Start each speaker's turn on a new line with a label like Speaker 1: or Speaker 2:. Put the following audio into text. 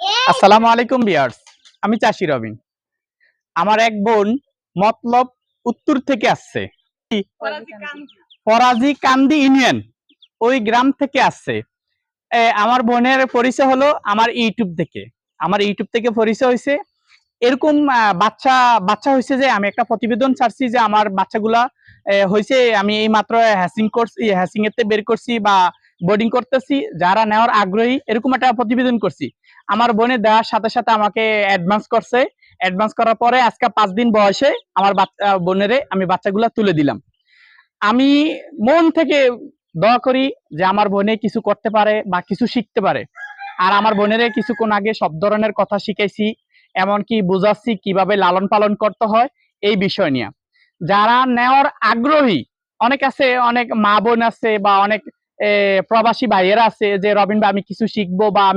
Speaker 1: আসসালামু আলাইকুম বিয়ার্স আমি চাষি রবিন। আমার এক বোন মতলব উত্তর থেকে আসছে। ফরাজি কান্দি। ইউনিয়ন ওই গ্রাম থেকে আসছে। আমার বোনের পরিচয় হলো আমার ইউটিউব থেকে। আমার ইউটিউব থেকে পরিচয় হয়েছে। এরকম বাচ্চা বাচ্চা হয়েছে যে আমি একটা প্রতিবেদন ছাড়ছি যে আমার বাচ্চাগুলা হয়েছে আমি এই মাত্র হ্যাসিং করছি হ্যাসিং এতে বের করছি বা বোর্ডিং করতেছি, যারা নেওয়ার আগ্রহী, এরকম একটা প্রতিবেদন করছি। আমার বোনে দেওয়ার সাথে সাথে আমাকে অ্যাডভান্স করছে। অ্যাডভান্স করার পরে আজকে পাঁচ দিন বয়সে আমার বোনেরে আমি বাচ্চাগুলা তুলে দিলাম। আমি মন থেকে দোয়া করি যে আমার বোনে কিছু করতে পারে বা কিছু শিখতে পারে। আর আমার বোনেরে কিছুক্ষণ আগে সব ধরনের কথা শিখাইছি, এমনকি বুঝাচ্ছি কীভাবে লালন পালন করতে হয়, এই বিষয় নিয়ে। যারা নেওয়ার আগ্রহী, অনেক আছে, অনেক মা বোন আছে বা অনেক প্রবাসী ভাইয়েরা আছে যে রবিন বা আমি কিছু শিখব বা